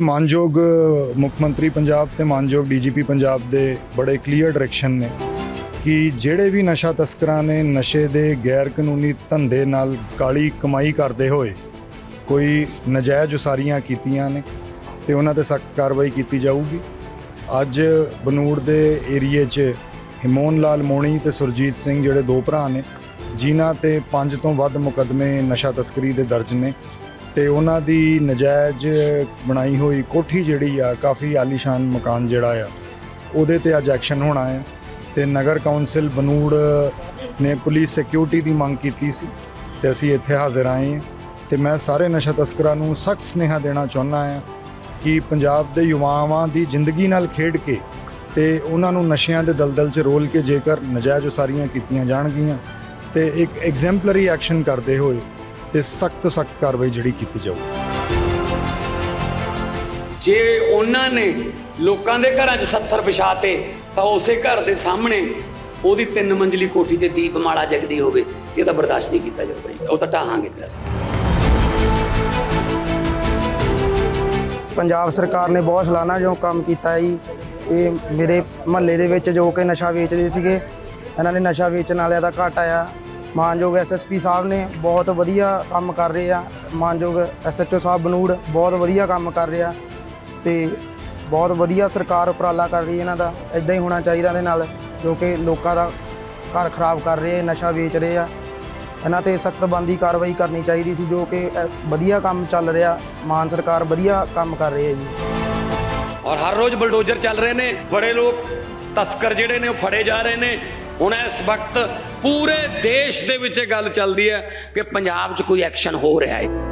ਮਾਨਯੋਗ ਮੁੱਖ ਮੰਤਰੀ ਪੰਜਾਬ ਤੇ ਮਾਨਯੋਗ ਡੀਜੀਪੀ ਪੰਜਾਬ ਦੇ ਬੜੇ ਕਲੀਅਰ ਡਾਇਰੈਕਸ਼ਨ ਨੇ ਕਿ ਜਿਹੜੇ ਵੀ ਨਸ਼ਾ ਤਸਕਰਾਂ ਨੇ ਨਸ਼ੇ ਦੇ ਗੈਰ ਕਾਨੂੰਨੀ ਧੰਦੇ ਨਾਲ ਕਾਲੀ ਕਮਾਈ ਕਰਦੇ ਹੋਏ ਕੋਈ ਨਜਾਇਜ਼ ਉਸਾਰੀਆਂ ਕੀਤੀਆਂ ਨੇ ਤੇ ਉਹਨਾਂ ਤੇ ਸਖਤ ਕਾਰਵਾਈ ਕੀਤੀ ਜਾਊਗੀ। ਅੱਜ ਬਨੂੜ ਦੇ ਏਰੀਏ 'ਚ ਹਿਮੋਨ ਲਾਲ ਮੋਣੀ ਤੇ ਸੁਰਜੀਤ ਸਿੰਘ ਜਿਹੜੇ ਦੋ ਭਰਾ ਨੇ, ਜਿਨ੍ਹਾਂ ਤੇ ਪੰਜ ਤੋਂ ਵੱਧ ਮੁਕੱਦਮੇ ਨਸ਼ਾ ਤਸਕਰੀ ਦੇ ਦਰਜ ਨੇ। ਤੇ ਉਹਨਾਂ ਦੀ ਨਜਾਇਜ਼ ਬਣਾਈ ਹੋਈ ਕੋਠੀ ਜਿਹੜੀ ਆ, ਕਾਫੀ ਆਲੀਸ਼ਾਨ ਮਕਾਨ ਜਿਹੜਾ ਆ, ਉਹਦੇ ਤੇ ਅੱਜ ਐਕਸ਼ਨ ਹੋਣਾ ਹੈ ਤੇ ਨਗਰ ਕੌਂਸਲ ਬਨੂੜ ਨੇ ਪੁਲਿਸ ਸਿਕਿਉਰਿਟੀ ਦੀ ਮੰਗ ਕੀਤੀ ਸੀ ਤੇ ਅਸੀਂ ਇੱਥੇ ਹਾਜ਼ਰ ਆਏ ਹਾਂ ਤੇ ਮੈਂ ਸਾਰੇ ਨਸ਼ਾ ਤਸਕਰਾਂ ਨੂੰ ਸਖਤ ਸੁਨੇਹਾ ਦੇਣਾ ਚਾਹੁੰਦਾ ਹਾਂ ਕਿ ਪੰਜਾਬ ਦੇ ਯੁਵਾਵਾਂ ਦੀ ਜ਼ਿੰਦਗੀ ਨਾਲ ਖੇਡ ਕੇ ਤੇ ਉਹਨਾਂ ਨੂੰ ਨਸ਼ਿਆਂ ਦੇ ਦਲਦਲ 'ਚ ਰੋਲ ਕੇ ਜੇਕਰ ਨਜਾਇਜ਼ ਉਸਾਰੀਆਂ ਕੀਤੀਆਂ ਜਾਣਗੀਆਂ ਤੇ ਇੱਕ ਐਗਜ਼ੈਂਪਲਰੀ ਐਕਸ਼ਨ ਕਰਦੇ ਹੋਏ ਤੇ ਸਖਤ ਤੋਂ ਸਖਤ ਕਾਰਵਾਈ ਜਿਹੜੀ ਕੀਤੀ ਜਾਊ। ਜੇ ਉਹਨਾਂ ਨੇ ਲੋਕਾਂ ਦੇ ਘਰਾਂ 'ਚ 70 ਵਿਛਾਤੇ ਤਾਂ ਉਸੇ ਘਰ ਦੇ ਸਾਹਮਣੇ ਉਹਦੀ ਤਿੰਨ ਮੰਜ਼ਲੀ ਕੋਠੀ ਤੇ ਦੀਪਮਾਲਾ ਜਗਦੀ ਹੋਵੇ। ਇਹ ਤਾਂ ਬਰਦਾਸ਼ਤ ਨਹੀਂ ਕੀਤਾ ਜਾਊਗਾ ਜੀ। ਉਹ ਤਾਂ ਢਾਹਾਂਗੇ ਫਿਰ ਅਸੀਂ। ਪੰਜਾਬ ਸਰਕਾਰ ਨੇ ਬਹੁਤ ਸਲਾਨਾ ਜੋ ਕੰਮ ਕੀਤਾ ਹੈ ਜੀ। ਇਹ ਮੇਰੇ ਮਹੱਲੇ ਦੇ ਵਿੱਚ ਜੋ ਕਿ ਨਸ਼ਾ ਵੇਚਦੇ ਸੀਗੇ ਇਹਨਾਂ ਨੇ ਨਸ਼ਾ ਵੇਚਣ ਵਾਲਿਆਂ ਦਾ ਘਾਟਾ ਆ ਮਾਨਯੋਗ ਐਸਐਸਪੀ ਸਾਹਿਬ ਨੇ ਬਹੁਤ ਵਧੀਆ ਕੰਮ ਕਰ ਰਹੇ ਆ। ਮਾਨਯੋਗ ਐਸਐਚਓ ਸਾਹਿਬ ਬਨੂੜ ਬਹੁਤ ਵਧੀਆ ਕੰਮ ਕਰ ਰਿਹਾ ਤੇ ਬਹੁਤ ਵਧੀਆ ਸਰਕਾਰ ਉਪਰਾਲਾ ਕਰ ਰਹੀ ਇਹਨਾਂ ਦਾ। ਇਦਾਂ ਹੀ ਹੋਣਾ ਚਾਹੀਦਾ ਇਹਦੇ ਨਾਲ, ਜੋ ਕਿ ਲੋਕਾਂ ਦਾ ਘਰ ਖਰਾਬ ਕਰ ਰਹੇ ਨਸ਼ਾ ਵੇਚ ਰਹੇ ਆ। ਇਹਨਾਂ ਤੇ ਸਖਤ ਬੰਦੀ ਕਾਰਵਾਈ ਕਰਨੀ ਚਾਹੀਦੀ ਸੀ, ਜੋ ਕਿ ਵਧੀਆ ਕੰਮ ਚੱਲ ਰਿਹਾ। ਮਾਨ ਸਰਕਾਰ ਵਧੀਆ ਕੰਮ ਕਰ ਰਹੀ ਹੈ ਜੀ। ਔਰ ਹਰ ਰੋਜ਼ ਬਲਡੋਜ਼ਰ ਚੱਲ ਰਹੇ ਨੇ, ਬੜੇ ਲੋਕ ਤਸਕਰ ਜਿਹੜੇ ਨੇ ਉਹ ਫੜੇ ਜਾ ਰਹੇ ਨੇ। ਹੁਣ ਇਸ ਵਕਤ ਪੂਰੇ ਦੇਸ਼ ਦੇ ਵਿੱਚ ਇਹ ਗੱਲ ਚੱਲਦੀ ਹੈ ਕਿ ਪੰਜਾਬ 'ਚ ਕੋਈ ਐਕਸ਼ਨ ਹੋ ਰਿਹਾ ਹੈ।